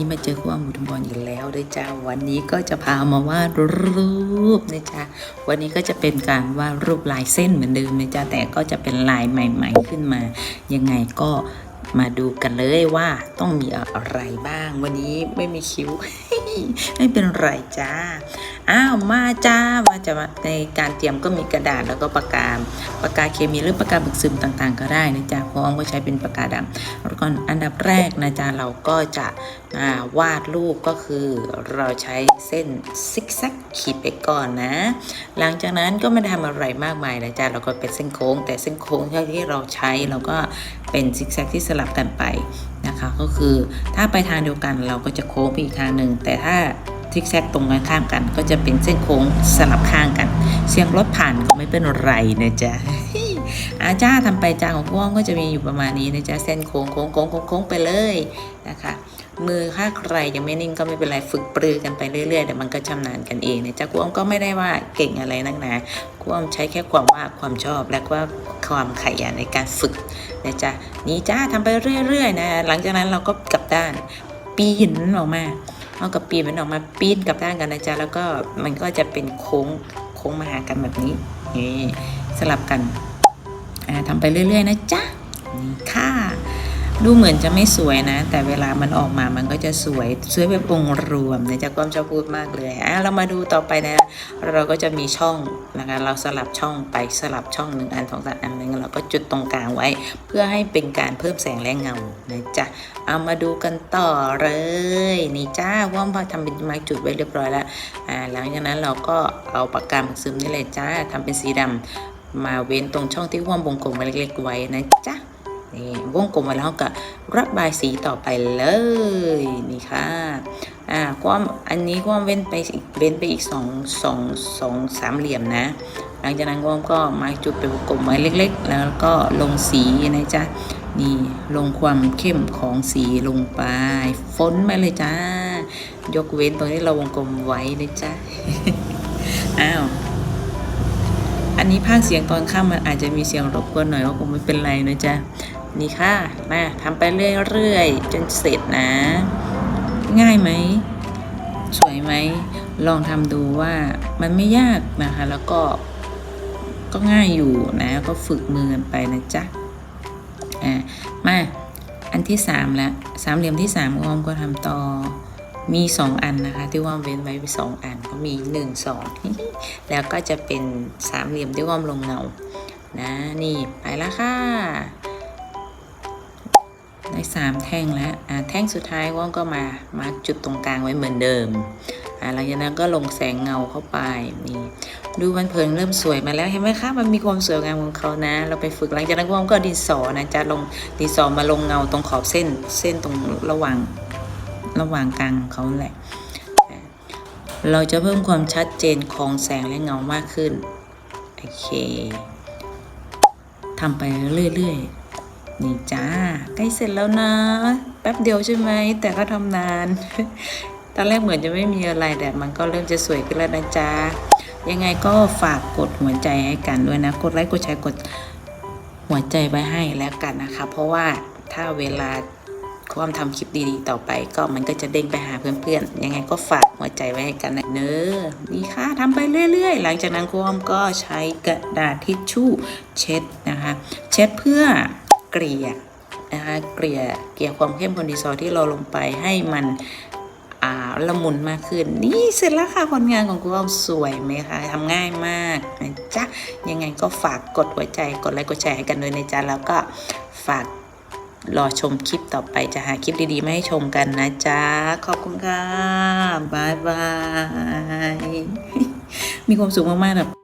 นี้มาเจอคุณอาหมบุตรบอลอีกแล้วด้วยจ้าวันนี้ก็จะพามาวาดรูปนะจ๊ะวันนี้ก็จะเป็นการวาดรูปลายเส้นเหมือนเดิมนะจ๊ะแต่ก็จะเป็นลายใหม่ ๆ ขึ้นมา ยังไงก็มาดูกันเลยว่าต้องมีอะไรบ้าง วันนี้ไม่มีคิ้ว ไม่เป็นไรจ้า อ้าวมาจ้ามาจะมาในการเตรียมก็มีกระดาษแล้วก็ปากกาปากกาเคมีหรือปากกาบึกซึมต่างๆ ก็ได้นะจ๊ะพร้อมก็ใช้เป็นปากกาดำแล้วก็อันดับแรกนะจ๊ะเราก็จะาวาดรูปก็คือเราใช้เส้นซิกแซกขีดไปก่อนนะ หลังจากนั้นก็ไม่ทำอะไรมากมายนะจ๊ะเราก็เป็นเส้นโค้ง แต่เส้นโค้งที่เราใช้เราก็เป็นซิกแซกที่สลับกันไป นะคะ ก็คือถ้าไปทางเดียวกันเราก็จะโค้งไปอีกทางหนึ่งแต่ถ้าทิกแซกตรงกันข้ามกัน ก็จะเป็นเส้นโค้งสลับข้างกัน เสียงรถผ่านก็ไม่เป็นไรนะจ๊ะ อาจ้าทำไปจ้าของพวกก็จะมีอยู่ประมาณนี้นะจ๊ะเส้นโค้งโค้งโค้งโค้งโค้งไปเลยนะคะมือถ้าใครยังไม่นิ่งก็ไม่เป็นไรฝึกปรือกันไปเรื่อยๆเดี๋ยวมันก็ชำนาญกันเองนะจ๊ะกูอ้อมก็ไม่ได้ว่าเก่งอะไรนักหนากูอ้อมใช้แค่ความว่าความชอบและก็ความขยันในการฝึกนะจ๊ะนี่จ้าทำไปเรื่อยๆนะหลังจากนั้นเราก็กลับด้านปีนมันออกมาเอากับปีนมันออกมาปีนกลับด้านกันนะจ๊ะแล้วก็มันก็จะเป็นโค้งโค้งมาหากันแบบนี้นี่สลับกัน ทำไปเรื่อยๆนะจ๊ะนี่ค่ะดูเหมือนจะไม่สวยนะ แต่เวลามันออกมามันก็จะสวยสวยแบบองค์รวมนะจ๊ะความชอบพูดมากเลยอะเรามาดูต่อไปนะ เราก็จะมีช่องนะคะเราสลับช่องไปสลับช่องหนึ่งอันสองสามอันหนึ่งเราก็จุดตรงกลางไว้ เพื่อให้เป็นการเพิ่มแสงและเงานะจ๊ะเอามาดูกันต่อเลยนี่จ้าว่อมพอทำเป็นไม้จุดไว้เรียบร้อยแล้วอ่าหลังจากนั้นเราก็เอาปากกาหมึกซึมนี่เลยจ้าทำเป็นสีดำ มาเว้นตรงช่องที่ว่อมวงกลมเล็กๆไว้นะจ๊ะนี่วงกลมไว้แล้วก็ระบายสีต่อไปเลยนี่ค่ะอ่าความอันนี้ความเว้นไปอีกเว้นไปอีกสองสองสองสามเหลี่ยมนะ หลังจากนั้นความก็มาจุดเป็นวงกลมไว้เล็ก ๆ แล้วก็ลงสีนะจ๊ะนี่ลงความเข้มของสีลงไปฟ้นไปเลยจ้า ยกเว้นตรงที่เราวงกลมไว้นะจ๊ะอ้าว นี้ภาคเสียงตอนข้ามมันอาจจะมีเสียงรบกวนหน่อยก็คงไม่เป็นไรนะจ๊ะนี่ค่ะมาทำไปเรื่อยๆจนเสร็จนะ ง่ายไหมสวยไหมลองทำดูว่ามันไม่ยากนะคะ แล้วก็ก็ง่ายอยู่นะ ก็ฝึกมือกันไปนะจ๊ะอะมาอันที่สามแล้วสามเหลี่ยมที่สามออมก็ทำต่อ มีสองอันนะคะ ที่ว่าเว้นไว้สองอันก็มีหนึ่งสองแล้วก็จะเป็นสามเหลี่ยมที่ว่อมลงเงานะนี่ไปแล้วค่ะได้สามแท่งแล้วแท่งสุดท้ายว่อมก็มามาจุดตรงกลางไว้เหมือนเดิมอ่าหลังจากนั้นก็ลงแสงเงาเข้าไปนี่ดูมันเพลินเริ่มสวยมาแล้วเห็นไหมคะมันมีความสวยงามของเขานะ เราไปฝึกหลังจากนั้นว่อมก็ดินสอนะจะลงดินสอมาลงเงาตรงขอบเส้นเส้นตรงระหว่าง ระหว่างกลางของเขาแหละ เราจะเพิ่มความชัดเจนของแสงและเงามากขึ้น โอเคทำไปเรื่อยๆ นี่จ้า ใกล้เสร็จแล้วนะ แป๊บเดียวใช่ไหม แต่ก็ทำนาน ตอนแรกเหมือนจะไม่มีอะไร แต่มันก็เริ่มจะสวยขึ้นแล้วนะจ๊ะยังไงก็ฝากกดหัวใจให้กันด้วยนะ กดไลค์ กดแชร์ กดหัวใจไว้ให้แล้วกันนะคะ เพราะว่าถ้าเวลา ความทำคลิปดีๆต่อไป ก็มันก็จะเด้งไปหาเพื่อนๆ ยังไงก็ฝากหัวใจไว้ให้กันนะเนอะนี่ค่ะทำไปเรื่อยๆ หลังจากนั้นความก็ใช้กระดาษทิชชู่เช็ดนะคะ เช็ดเพื่อเกลี่ยนะคะเกลี่ยเกลี่ยความเข้มของดินสอที่เราลงไปให้มันละมุนมากขึ้น นี่เสร็จแล้วค่ะผลงานของคุณอ้อมสวยไหมคะทำง่ายมากนะจ๊ะ ยังไงก็ฝากกดหัวใจกดไลค์กดแชร์ให้กันด้วยนะจ๊ะ แล้วก็ฝาก รอชมคลิปต่อไปจะหาคลิปดีๆมาให้ชมกันนะจ๊ะ ขอบคุณค่ะบายบาย มีความสุขมากๆแบบ